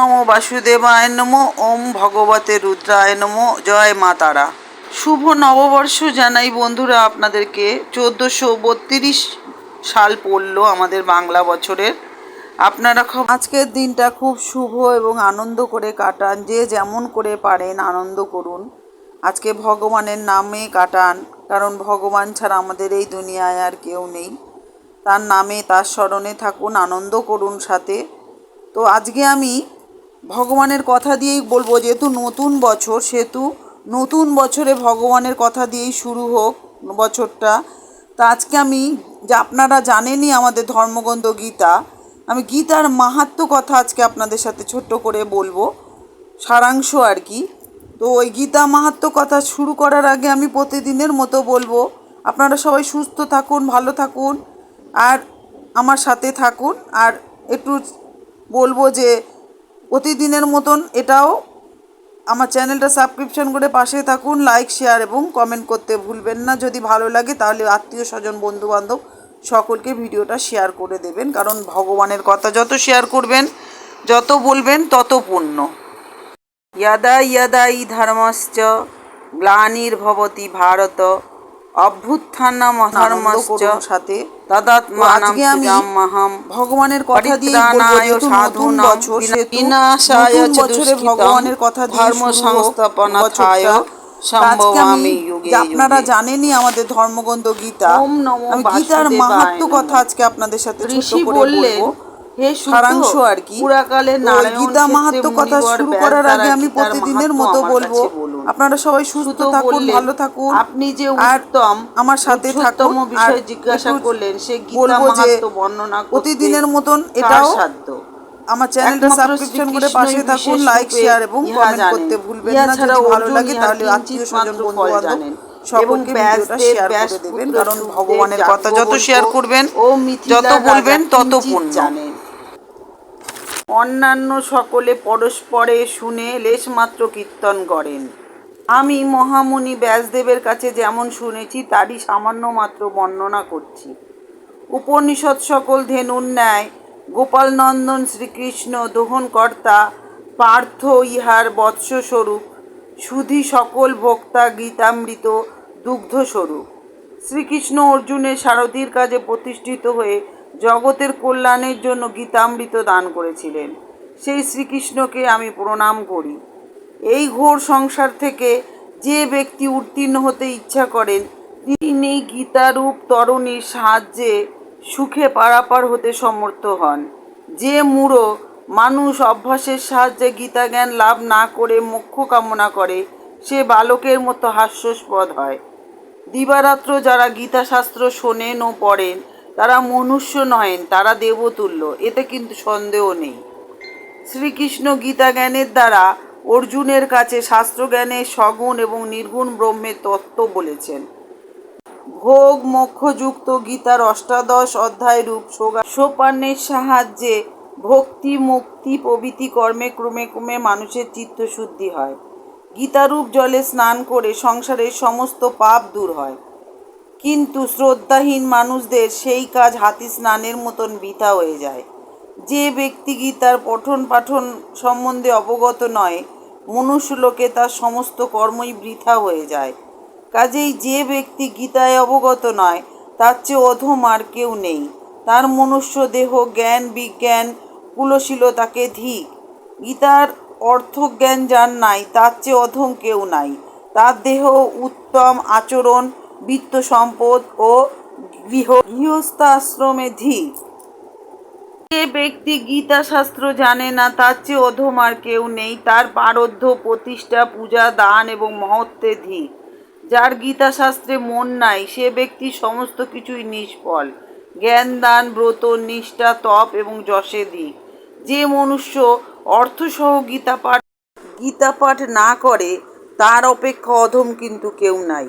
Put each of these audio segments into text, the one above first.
নমো বাসুদেবায় নমো, ওম ভগবতে রুদ্রায় নমো, জয় মা তারা। শুভ নববর্ষ জানাই বন্ধুরা আপনাদেরকে। চোদ্দোশো বত্রিশ সাল পড়ল আমাদের বাংলা বছরের। আপনারা আজকের দিনটা খুব শুভ এবং আনন্দ করে কাটান, যে যেমন করে পারেন আনন্দ করুন। আজকে ভগবানের নামে কাটান, কারণ ভগবান ছাড়া আমাদের এই দুনিয়ায় আর কেউ নেই। তার নামে, তার স্মরণে থাকুন, আনন্দ করুন সাথে। তো আজকে আমি ভগবানের কথা দিয়েই বলব, যেহেতু নতুন বছর, সেহেতু নতুন বছরে ভগবানের কথা দিয়েই শুরু হোক বছরটা। তা আজকে আমি, যে আপনারা জানেনই আমাদের ধর্মগ্রন্থ গীতা, আমি গীতার মাহাত্ম কথা আজকে আপনাদের সাথে ছোট্ট করে বলব। সারাংশ আর কি। তো ওই গীতা মাহাত্ম কথা শুরু করার আগে আমি প্রতিদিনের মতো বলব, আপনারা সবাই সুস্থ থাকুন, ভালো থাকুন, আর আমার সাথে থাকুন, আর একটু বলব যে প্রতিদিনের মতন এটাও আমার চ্যানেলটা সাবস্ক্রিপশন করে পাশে থাকুন লাইক শেয়ার এবং কমেন্ট করতে ভুলবেন না। যদি ভালো লাগে তাহলে আত্মীয় স্বজন, বন্ধুবান্ধব সকলকে ভিডিওটা শেয়ার করে দেবেন, কারণ ভগবানের কথা যত শেয়ার করবেন, যত বলবেন তত পূর্ণ ইয়াদা ইয়াদাই ধর্মশ্চ, গ্লানির্ভবতী ভারত। অভ্যুত্থানম ধর্মশ্চ সাথে। তদাত্মানম আজকে আমি ভগবানের কথা দিয়ে পরিত্রাণায় সাধুনাম বিনাশায় বছরে ভগবানের কথা দিয়ে ধর্ম সংস্থাপনাথায় বছরটা। তা আজকে সম্ভবামি যুগে আপনারা যুগে। জানেনই আমাদের ধর্মগ্রন্থ গীতা। আমি গীতার মাহাত্ম কথা আজকে আপনাদের সাথে করে বলব। হে সারাংশ আর কি। গীতা মাহাত্ম কথা শুরু করার আগে আমি প্রতিদিনের মতো বলব। আপনারা সবাই সুস্থ থাকুন ভালো থাকুন। আপনি যে উত্তম আমার সাথে থাকুন বিষয় জিজ্ঞাসা করলেন সে গীতা যে বর্ণনা প্রতিদিনের মতন এটাও সাধ্য? আমার চ্যানেলটা সাবস্ক্রিপশন করে পাশে থাকুন লাইক শেয়ার এবং কমেন্ট করতে ভুলবেন না। যদি ভালো লাগে তাহলে আত্মীয় স্বজন বন্ধু বান্ধব সকলকে ভিডিওটা শেয়ার করে দেবেন কারণ ভগবানের কথা যত শেয়ার করবেন যত বলবেন তত পুণ্য জানেন। অন্যান্য সকলে পরস্পরে শুনে লেশমাত্র কীর্তন করেন। আমি মহামুনি ব্যাসদেবের কাছে যেমন শুনেছি, তারই সামান্য মাত্র বর্ণনা করছি। উপনিষদ সকল ধেনুর ন্যায় গোপালনন্দন শ্রীকৃষ্ণ দোহনকর্তা, পার্থ ইহার বৎসস্বরূপ, সুধি সকল ভোক্তা গীতামৃত দুগ্ধস্বরূপ। শ্রীকৃষ্ণ অর্জুনের সারথীর কাজে প্রতিষ্ঠিত হয়ে জগতের কল্যাণের জন্য গীতামৃত দান করেছিলেন। সেই শ্রীকৃষ্ণকে আমি প্রণাম করি। এই ঘোর সংসার থেকে যে ব্যক্তি উত্তীর্ণ হতে ইচ্ছা করেন, তিনি গীতারূপ তরণীর সাহায্যে সুখে পারাপার হতে সমর্থ হন। যে মূঢ় মানুষ অভ্যাসের সাহায্যে গীতা জ্ঞান লাভ না করে মোক্ষ কামনা করে, সে বালকের মতো হাস্যস্পদ হয়। দিবারাত্র যারা গীতাশাস্ত্র শোনেন ও পড়েন, তারা মনুষ্য নহেন তারা দেবতুল্য, এতে কিন্তু সন্দেহ নেই। শ্রীকৃষ্ণ গীতা জ্ঞানের দ্বারা অর্জুনের কাছে শাস্ত্রজ্ঞানের সগুণ এবং নির্গুণ ব্রহ্মের তত্ত্ব বলেছেন। ভোগ মোক্ষযুক্ত গীতার অষ্টাদশ অধ্যায় রূপ সোপানের সাহায্যে ভক্তি, মুক্তি, প্রভৃতি কর্মে ক্রমে ক্রমে মানুষের চিত্তশুদ্ধি হয়। গীতারূপ জলে স্নান করে সংসারের সমস্ত পাপ দূর হয়। কিন্তু শ্রদ্ধাহীন মানুষদের সেই কাজ হাতি স্নানের মতন বৃথা হয়ে যায়। যে ব্যক্তি গীতার পঠন পাঠন সম্বন্ধে অবগত নয়, মনুষ্যলোকে তার সমস্ত কর্মই বৃথা হয়ে যায়। কাজেই যে ব্যক্তি গীতায় অবগত নয়, তার চেয়ে অধম আর কেউ নেই। তার মনুষ্য দেহ, জ্ঞান, বিজ্ঞান কুলশীলতাকে ধিক। গীতার অর্থ জ্ঞান যার নাই, তার চেয়ে অধম কেউ নাই। তার দেহ উত্তম আচরণ, বিত্ত সম্পদ ও গৃহ গৃহস্থাশ্রমে ধিক। যে ব্যক্তি গীতা শাস্ত্র জানে না, তার চেয়ে অধম আর কেউ নেই। তার পারদ্ধ প্রতিষ্ঠা, পূজা, দান এবং মহত্বে ধিক যার গীতা শাস্ত্রে মন নাই, সে ব্যক্তি সমস্ত কিছুই নিষ্ফল। জ্ঞান, দান, ব্রত, নিষ্ঠা, তপ এবং যশে দিক যে মনুষ্য অর্থসহ গীতা পাঠ গীতা পাঠ না করে, তার অপেক্ষা অধম কিন্তু কেউ নাই।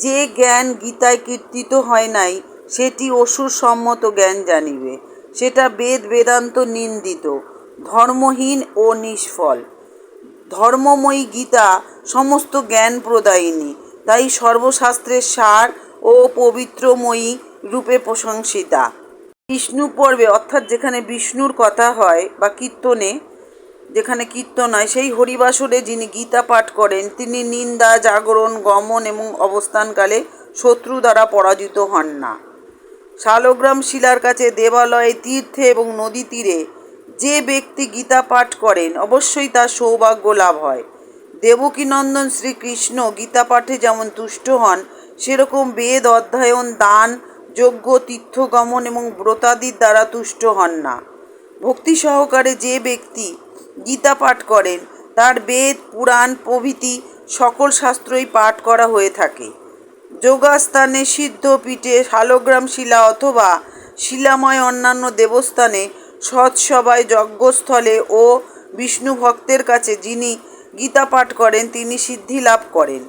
যে জ্ঞান গীতায় কীর্তিত হয় নাই, সেটি অসুর সম্মত জ্ঞান জানিবে। সেটা বেদ বেদান্ত নিন্দিত, ধর্মহীন ও নিষ্ফল। ধর্মময়ী গীতা সমস্ত জ্ঞান প্রদায়িনী, তাই সর্বশাস্ত্রের সার ও পবিত্রময়ী রূপে প্রশংসিতা। বিষ্ণু পর্বে, অর্থাৎ যেখানে বিষ্ণুর কথা হয় বা কীর্তনে, যেখানে কীর্তন হয়, সেই হরিবাসরে যিনি গীতা পাঠ করেন, তিনি নিন্দা, জাগরণ, গমন এবং অবস্থানকালে শত্রু দ্বারা পরাজিত হন না। শালগ্রাম শিলার কাছে দেবালয়ে তীর্থে এবং নদী তীরে যে ব্যক্তি গীতা পাঠ করেন, অবশ্যই তার সৌভাগ্য লাভ হয়। দেবকীনন্দন শ্রীকৃষ্ণ গীতা পাঠে যেমন তুষ্ট হন, সেরকম বেদ অধ্যয়ন, দান, যজ্ঞ, তীর্থগমন এবং ব্রতাদির দ্বারা তুষ্ট হন না। ভক্তি সহকারে যে ব্যক্তি গীতা পাঠ করেন, তার বেদ, পুরাণ, প্রভৃতি সকল শাস্ত্রই পাঠ করা হয়ে থাকে। যোগাস্থানে সিদ্ধ পীঠে শালগ্রাম শিলা অথবা শিলাময় অন্যান্য দেবস্থানে সৎসভায় যজ্ঞস্থলে ও বিষ্ণু ভক্তের কাছে যিনি গীতা পাঠ করেন, তিনি সিদ্ধি লাভ করেন।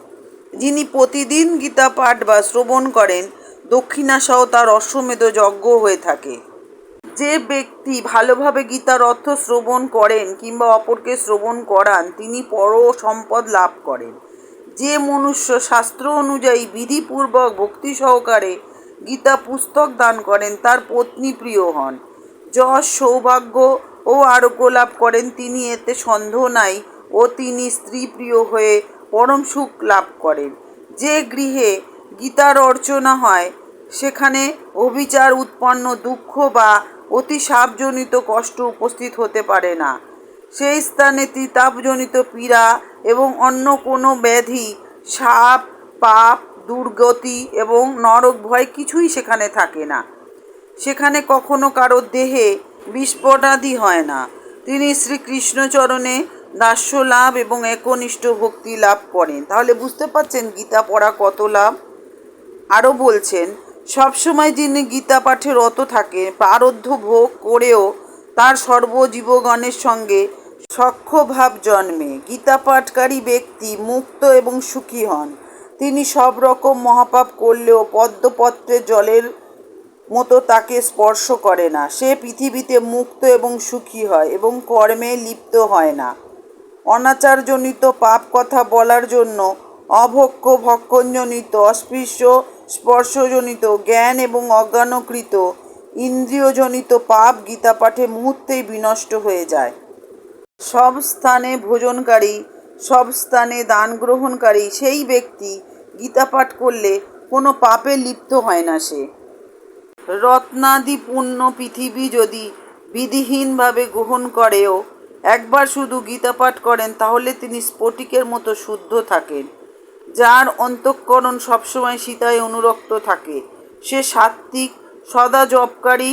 যিনি প্রতিদিন গীতা পাঠ বা শ্রবণ করেন, দক্ষিণাসহ তার অশ্বমেধ যজ্ঞ হয়ে থাকে। যে ব্যক্তি ভালোভাবে গীতার অর্থ শ্রবণ করেন কিংবা অপরকে শ্রবণ করান, তিনি পর সম্পদ লাভ করেন। যে মনুষ্য শাস্ত্র অনুযায়ী বিধিপূর্বক ভক্তি সহকারে গীতা পুস্তক দান করেন, তার পত্নী প্রিয় হন। যশ, সৌভাগ্য ও আরোগ্য লাভ করেন। তিনি এতে সন্দেহ নাই ও তিনি স্ত্রী প্রিয় হয়ে পরম সুখ লাভ করেন। যে গৃহে গীতার অর্চনা হয়, সেখানে অবিচার, উৎপন্ন দুঃখ বা অতি সাপজনিত কষ্ট উপস্থিত হতে পারে না। সেই স্থানে তিতাপজনিত পীড়া এবং অন্য কোনো ব্যাধি, সাপ, পাপ, দুর্গতি এবং নরক ভয় কিছুই সেখানে থাকে না। সেখানে কখনো কারোর দেহে বিস্ফোটাদি হয় না। তিনি শ্রীকৃষ্ণচরণে দাস্য লাভ এবং একনিষ্ঠ ভক্তি লাভ করেন। তাহলে বুঝতে পারছেন গীতা পড়া কত লাভ? আরও বলছেন, সবসময় যিনি গীতা পাঠে রত থাকে প্রারব্ধ ভোগ করেও তার সর্বজীবগণের সঙ্গে সখ্যভাব জন্মে। গীতা পাঠকারী ব্যক্তি মুক্ত এবং সুখী হন। তিনি সব রকম মহাপাপ করলেও পদ্মপত্রে জলের মতো তাকে স্পর্শ করে না। সে পৃথিবীতে মুক্ত এবং সুখী হয় এবং কর্মে লিপ্ত হয় না। অনাচারজনিত পাপ কথা বলার জন্য অভক্ষ ভক্ষণজনিত অস্পৃশ্য, স্পর্শজনিত, জ্ঞান এবং অজ্ঞানকৃত, ইন্দ্রিয়জনিত পাপ গীতা পাঠে মুহূর্তেই বিনষ্ট হয়ে যায়। সব স্থানে ভোজনকারী, সব স্থানে দান গ্রহণকারী সেই ব্যক্তি গীতা পাঠ করলে কোনো পাপে লিপ্ত হয় না সে। রত্নাদি পূর্ণ পৃথিবী যদি বিধিহীনভাবে গ্রহণ করেও একবার শুধু গীতা পাঠ করেন, তাহলে তিনি স্ফটিকের মতো শুদ্ধ থাকেন, যার অন্তঃকরণ সবসময় সীতায় অনুরক্ত থাকে। সে সাত্ত্বিক, সদা জপকারী,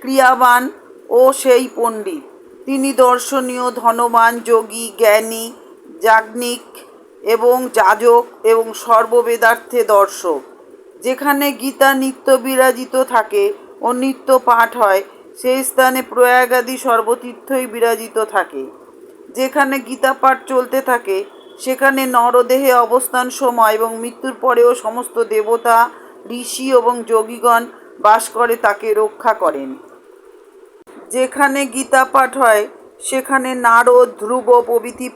ক্রিয়াবান ও সেই পণ্ডিত। তিনি দর্শনীয়, ধনবান, যোগী, জ্ঞানী যাজ্ঞিক এবং যাজক এবং সর্ববেদার্থে দর্শক। যেখানে গীতা নিত্য বিরাজিত থাকে ও নিত্য পাঠ হয়, সেই স্থানে প্রয়াগাদি সর্বতীর্থই বিরাজিত থাকে। যেখানে গীতা পাঠ চলতে থাকে, সেখানে নরদেহে অবস্থান সময় এবং মৃত্যুর পরেও সমস্ত দেবতা, ঋষি এবং যোগীগণ বাস করে, তাকে রক্ষা করেন। যেখানে গীতা পাঠ হয়, সেখানে নারদ, ধ্রুব, প্রভৃতি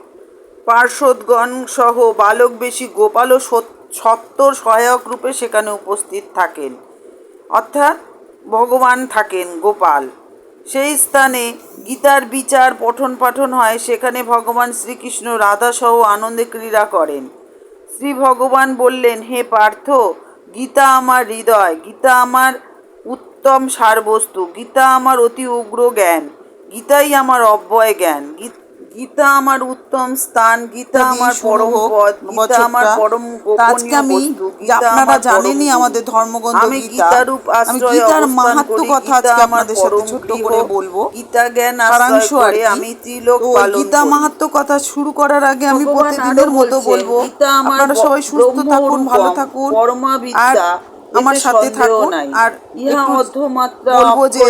পার্শ্বদগণ সহ বালক বেশি গোপাল ও সত- সত্তর সহায়ক রূপে সেখানে উপস্থিত থাকেন। অর্থাৎ ভগবান থাকেন গোপাল। সেই স্থানে গীতার বিচার পঠন পাঠন হয়, সেখানে ভগবান শ্রীকৃষ্ণ রাধাসহ আনন্দে ক্রীড়া করেন। শ্রী ভগবান বললেন, হে পার্থ, গীতা আমার হৃদয়, গীতা আমার উত্তম সারবস্তু। গীতা আমার অতি উগ্র জ্ঞান। গীতাই আমার অব্যয় জ্ঞান। গীতা আমার উত্তম স্থান। গীতা আমার পরম পদ। গীতা আমার পরম আজকে গোপনীয় আমি বস্তু। আপনারা জানেনই আমাদের ধর্মগ্রন্থ আমি গীতা। গীতারূপ আমি আশ্রয়ে গীতার মাহাত্ম্য কথা আজকে আমার আপনাদের সাথে গৃহ, করে বলব। গীতা জ্ঞান সারাংশ আশ্রয় আর করে আমি ত্রিলোক পালন গীতা। মাহাত্ম্য কথা শুরু করার আগে আমি প্রতিদিনের মতো বলব। গীতা আমার আপনারা সবাই সুস্থ থাকুন ভালো থাকুন। পরমা আর বিদ্যা, আমার সাথে থাকুন আর বলব যে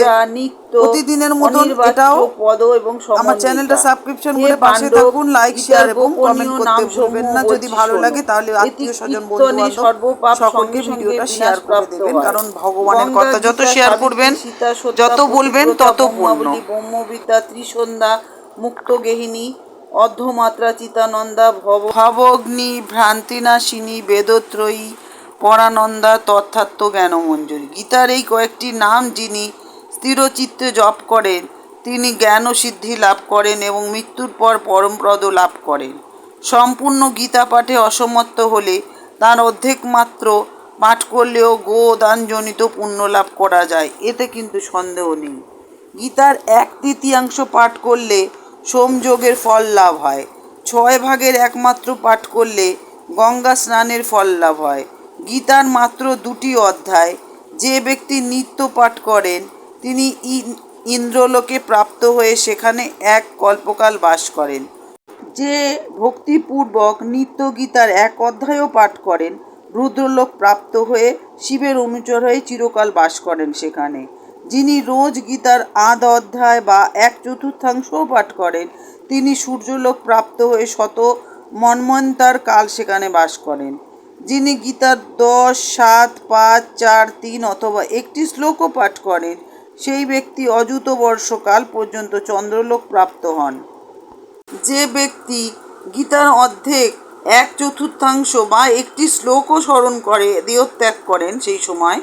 প্রতিদিনের মতন এটাও পদ এবং আমার চ্যানেলটা সাবস্ক্রিপশন করে পাশে থাকুন লাইক শেয়ার এবং কমেন্ট করতে ভুলবেন না। যদি ভালো লাগে তাহলে আত্মীয় স্বজন বন্ধু সকলকে ভিডিওটা শেয়ার করে দেবেন। কারণ ভগবানের কথা যত শেয়ার করবেন যত বলবেন তত পূর্ণ। ব্রহ্মবিদ্যা ত্রিসন্ধ্যা মুক্ত গেহিনী অর্ধমাত্রা চিতানন্দা ভব ভবগ্নি ভ্রান্তিনাশিনী বেদত্রয়ী পরানন্দা তথাত্ম জ্ঞানমঞ্জুরি। গীতার এই কয়েকটি নাম যিনি স্থিরচিত্তে জপ করেন, তিনি জ্ঞান সিদ্ধি লাভ করেন এবং মৃত্যুর পর পরমপ্রদ লাভ করেন। সম্পূর্ণ গীতা পাঠে অসমর্থ হলে তার অর্ধেক মাত্র পাঠ করলেও গো দানজনিত পুণ্য লাভ করা যায়, এতে কিন্তু সন্দেহ নেই। গীতার এক তৃতীয়াংশ পাঠ করলে সোমযোগের ফল লাভ হয়, ছয় ভাগের একমাত্র পাঠ করলে গঙ্গা স্নানের ফল লাভ হয়। গীতার মাত্র দুটি অধ্যায়। যে ব্যক্তি নিত্য পাঠ করেন, তিনি ইন- ইন্দ্রলোকে প্রাপ্ত হয়ে সেখানে এক কল্পকাল বাস করেন। যে ভক্তিপূর্বক নিত্য গীতার এক অধ্যায়ও পাঠ করেন, রুদ্রলোক প্রাপ্ত হয়ে শিবের অনুচর হয়ে চিরকাল বাস করেন সেখানে। যিনি রোজ গীতার আধ অধ্যায় বা এক চতুর্থাংশও পাঠ করেন, তিনি সূর্যলোক প্রাপ্ত হয়ে শত মন্মন্তার কাল সেখানে বাস করেন। যিনি গীতার দশ, সাত, পাঁচ, চার, তিন অথবা একটি শ্লোকও পাঠ করেন, সেই ব্যক্তি অযুত বর্ষকাল পর্যন্ত চন্দ্রলোক প্রাপ্ত হন। যে ব্যক্তি গীতার অর্ধেক এক চতুর্থাংশ বা একটি শ্লোকও স্মরণ করে, দেহত্যাগ করেন সেই সময়,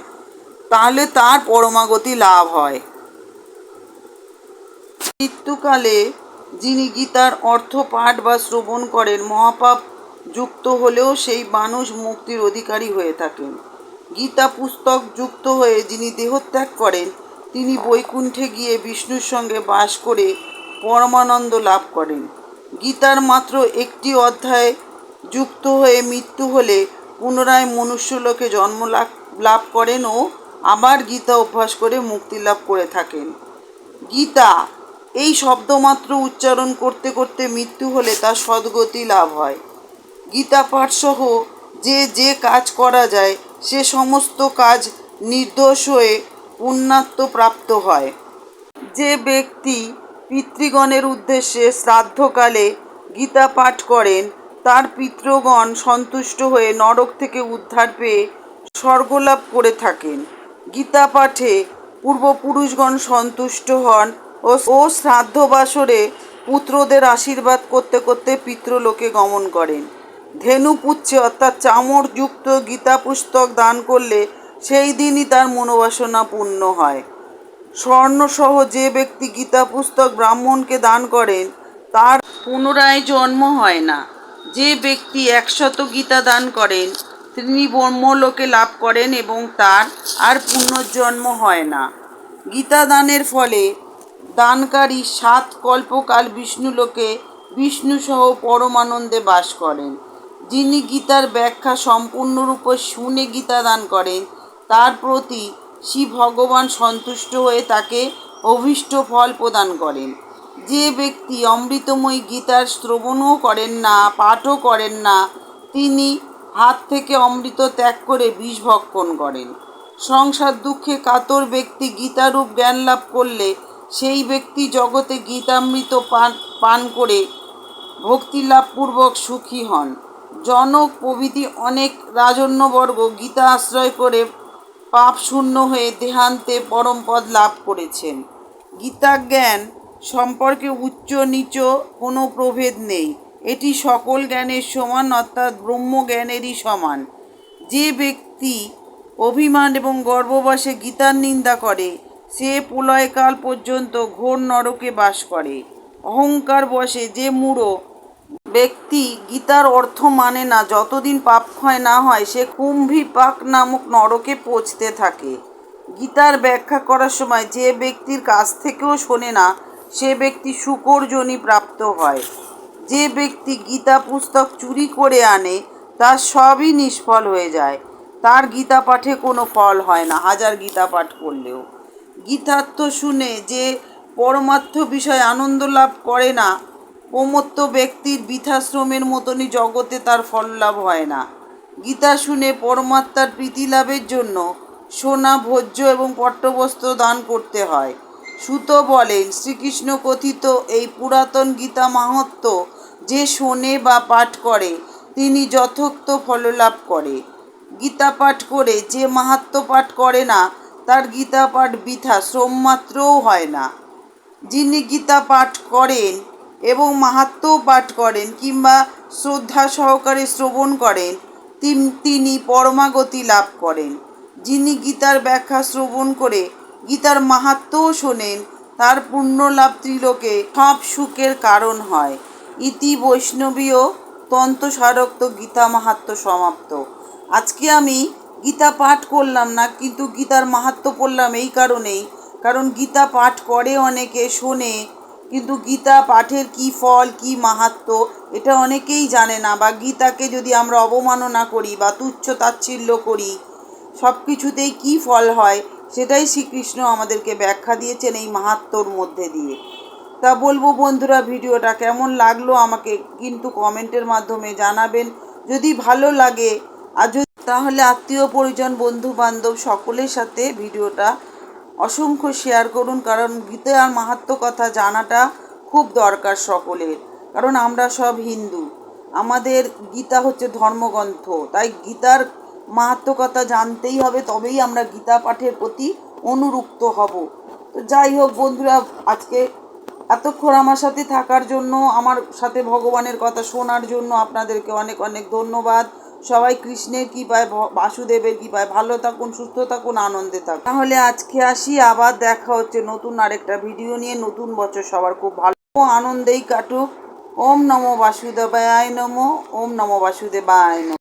তাহলে তার পরমাগতি লাভ হয়। মৃত্যুকালে যিনি গীতার অর্থ পাঠ বা শ্রবণ করেন, মহাপাপ যুক্ত হলেও সেই মানুষ মুক্তির অধিকারী হয়ে থাকেন। গীতা পুস্তক যুক্ত হয়ে যিনি দেহত্যাগ করেন, তিনি বৈকুণ্ঠে গিয়ে বিষ্ণুর সঙ্গে বাস করে পরমানন্দ লাভ করেন। গীতার মাত্র একটি অধ্যায় যুক্ত হয়ে মৃত্যু হলে পুনরায় মনুষ্যলোকে জন্ম লাভ করেন ও আবার গীতা অভ্যাস করে মুক্তি লাভ করে থাকেন। গীতা, এই শব্দমাত্র উচ্চারণ করতে করতে মৃত্যু হলে তার সদ্গতি লাভ হয়। গীতা পাঠসহ যে যে কাজ করা যায়, সে সমস্ত কাজ নির্দোষ হয়ে পুণ্যাত্ম প্রাপ্ত হয়। যে ব্যক্তি পিতৃগণের উদ্দেশ্যে শ্রাদ্ধকালে গীতা পাঠ করেন, তার পিতৃগণ সন্তুষ্ট হয়ে নরক থেকে উদ্ধার পেয়ে স্বর্গলাভ করে থাকেন। গীতা পাঠে পূর্বপুরুষগণ সন্তুষ্ট হন ও ও শ্রাদ্ধ বাসরে পুত্রদের আশীর্বাদ করতে করতে পিতৃলোকে গমন করেন। ধেনু পুচ্ছে অর্থাৎ চামড়যুক্ত গীতা পুস্তক দান করলে সেই দিনই তার মনোবাসনা পূর্ণ হয়। স্বর্ণসহ যে ব্যক্তি গীতা পুস্তক ব্রাহ্মণকে দান করেন, তার পুনরায় জন্ম হয় না। যে ব্যক্তি একশত গীতা দান করেন, তিনি ব্রহ্মলোকে লাভ করেন এবং তার আর পুনর্জন্ম হয় না। গীতা দানের ফলে দানকারী সাত কল্পকাল বিষ্ণুলোকে বিষ্ণুসহ পরমানন্দে বাস করেন। যিনি গীতার ব্যাখ্যা সম্পূর্ণরূপে শুনে গীতা দান করেন, তার প্রতি শিব ভগবান সন্তুষ্ট হয়ে তাকে অভীষ্ট ফল প্রদান করেন। যে ব্যক্তি অমৃতময়ী গীতার শ্রবণও করেন না, পাঠও করেন না, তিনি হাত থেকে অমৃত ত্যাগ করে বিষ ভক্ষণ করেন। সংসার দুঃখে কাতর ব্যক্তি গীতারূপ জ্ঞান লাভ করলে সেই ব্যক্তি জগতে গীতামৃত পান পান করে ভক্তিলাভপূর্বক সুখী হন। জনক প্রভৃতি অনেক রাজন্যবর্গ গীতা আশ্রয় করে পাপ শূন্য হয়ে দেহান্তে পরমপদ লাভ করেছেন। গীতা জ্ঞান সম্পর্কে উচ্চ নিচ কোনো প্রভেদ নেই। এটি সকল জ্ঞানের সমান, অর্থাৎ ব্রহ্মজ্ঞানেরই সমান। যে ব্যক্তি অভিমান এবং গর্ববাসে গীতার নিন্দা করে, সে প্রলয়কাল পর্যন্ত ঘোর নরকে বাস করে। অহংকার বসে যে মূঢ় ব্যক্তি গীতার অর্থ মানে না, যতদিন পাপ ক্ষয় না হয়, সে কুম্ভিপাক নামক নরকে পৌঁছতে থাকে। গীতার ব্যাখ্যা করার সময় যে ব্যক্তির কাছ থেকেও শোনে না, সে ব্যক্তি শুকরজনী প্রাপ্ত হয়। যে ব্যক্তি গীতা পুস্তক চুরি করে আনে, তার সবই নিষ্ফল হয়ে যায়। তার গীতা পাঠে কোনো ফল হয় না, হাজার গীতা পাঠ করলেও। গীতার্থ শুনে যে পরমার্থ বিষয়ে আনন্দ লাভ করে না প্রমত্ত ব্যক্তির বৃথাশ্রমের মতনই জগতে তার ফল লাভ হয় না। গীতা শুনে পরমাত্মার প্রীতি লাভের জন্য সোনা, ভোজ্য এবং পট্টবস্ত্র দান করতে হয়। সুত বলেন, শ্রীকৃষ্ণ কথিত এই পুরাতন গীতা মাহাত্ম যে শোনে বা পাঠ করে, তিনি যথোক্ত ফললাভ করে। গীতা পাঠ করে যে মাহাত্ম পাঠ করে না, তার গীতা পাঠ বৃথা, শ্রম মাত্রও হয় না। যিনি গীতা পাঠ করেন এবং মাহাত্ম্যও পাঠ করেন কিংবা শ্রদ্ধা সহকারে শ্রবণ করেন, তিন- পরমাগতি লাভ করেন। যিনি গীতার ব্যাখ্যা শ্রবণ করে গীতার মাহাত্ম্যও শোনেন, তার পুণ্যলাভ ত্রিলোকে সব সুখের কারণ হয়। ইতি বৈষ্ণবীয় তন্ত্র সারক্ত গীতা মাহাত্ম সমাপ্ত। আজকে আমি গীতা পাঠ করলাম না, কিন্তু গীতার মাহাত্ম পড়লাম এই কারণেই, কারণ গীতা পাঠ করে অনেকে, শোনে কিন্তু গীতা পাঠের কি ফল, কি মাহাত্ম, এটা অনেকেই জানে না বা গীতাকে যদি আমরা অবমাননা করি বা তুচ্ছ তাচ্ছিল্য করি সব কিছুতেই কী ফল হয় সেটাই শ্রীকৃষ্ণ আমাদেরকে ব্যাখ্যা দিয়েছেন এই মাহাত্মর মধ্যে দিয়ে। তা বলব বন্ধুরা, ভিডিওটা কেমন লাগল আমাকে কিন্তু কমেন্টের মাধ্যমে জানাবেন। যদি ভালো লাগে, আর যদি তাহলে আত্মীয় পরিজন বন্ধু বান্ধব সকলের সাথে ভিডিওটা অসংখ্য শেয়ার করুন, কারণ গীতা আর মাহাত্ম কথা জানাটা খুব দরকার সকলের। কারণ আমরা সব হিন্দু। আমাদের গীতা হচ্ছে ধর্মগ্রন্থ। তাই গীতার মাহাত্ম কথা জানতেই হবে, তবেই আমরা গীতা পাঠের প্রতি অনুরুক্ত হব। তো যাই হোক বন্ধুরা, আজকে এতক্ষণ আমার সাথে থাকার জন্য, আমার সাথে ভগবানের কথা শোনার জন্য আপনাদেরকে অনেক অনেক ধন্যবাদ। সবাই কৃষ্ণের কৃপায় বাসুদেবের কৃপায়, ভালো থাকুন, সুস্থ থাকুন, আনন্দে থাকুন। তাহলে আজকে আসি, আবার দেখা হচ্ছে নতুন আরেকটা ভিডিও নিয়ে। নতুন বছর সবার খুব ভালো আনন্দেই কাটুক। ওম নমো বাসুদেবায় নমো, ওম নমো বাসুদেবায় নমো।